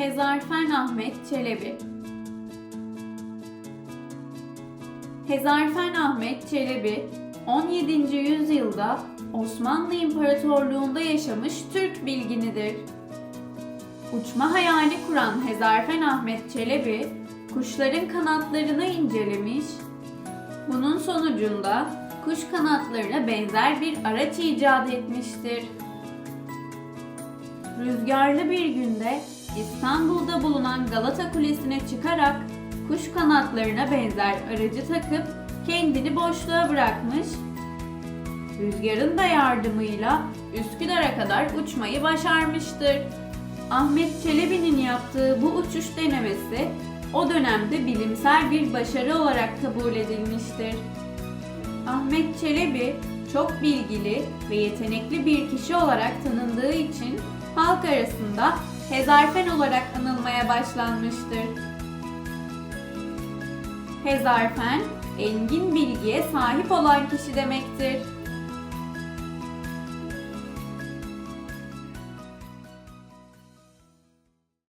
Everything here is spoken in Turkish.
Hezarfen Ahmet Çelebi Hezarfen Ahmet Çelebi 17. yüzyılda Osmanlı İmparatorluğu'nda yaşamış Türk bilginidir. Uçma hayali kuran Hezarfen Ahmet Çelebi, kuşların kanatlarını incelemiş, bunun sonucunda kuş kanatlarına benzer bir araç icat etmiştir. Rüzgarlı bir günde İstanbul'da bulunan Galata Kulesi'ne çıkarak kuş kanatlarına benzer aracı takıp kendini boşluğa bırakmış. Rüzgarın da yardımıyla Üsküdar'a kadar uçmayı başarmıştır. Ahmet Çelebi'nin yaptığı bu uçuş denemesi o dönemde bilimsel bir başarı olarak kabul edilmiştir. Ahmet Çelebi çok bilgili ve yetenekli bir kişi olarak tanındığı için halk arasında Hezarfen olarak anılmaya başlanmıştır. Hezarfen, engin bilgiye sahip olan kişi demektir.